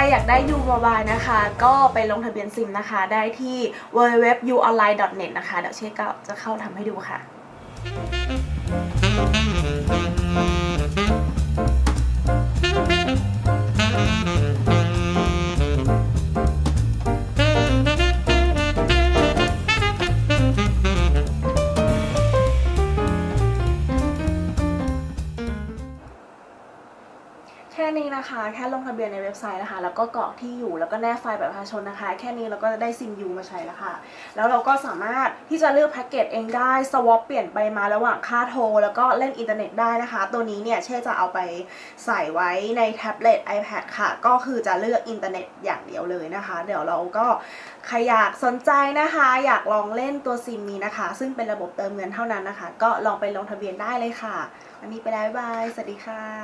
รอยากได้ U Mobile นะคะ ก็ไปลงทะเบียนซิมนะคะ ได้ที่ www.uonline.net นะคะ เดี๋ยวเชคก็จะเข้าทำให้ดูค่ะ แค่นี้นะคะ แค่ลงทะเบียนในเว็บไซต์นะคะ แล้วก็กรอกที่อยู่แล้วก็แนบไฟล์แบัตรประชาชนนะคะ แค่นี้เราก็จะได้ซิมยูมาใช้แล้วค่ะ แล้วเราก็สามารถที่จะเลือกแพ็กเกจเองได้ สวอปเปลี่ยนไปมาระหว่างค่าโทร แล้วก็เล่นอินเทอร์เน็ตได้นะคะ ตัวนี้เนี่ยเช่จะเอาไปใส่ไว้ในแท็บเล็ต iPad ค่ะ ก็คือจะเลือกอินเทอร์เน็ตอย่างเดียวเลยนะคะ เดี๋ยวเราก็ใครอยากสนใจนะคะ อยากลองเล่นตัวซิมนี้นะคะ ซึ่งเป็นระบบเติมเงินเท่านั้นนะคะ ก็ลองไปลงทะเบียนได้เลยค่ะวันนี้ไปแล้วบ๊ายบาย สวัสดีค่ะ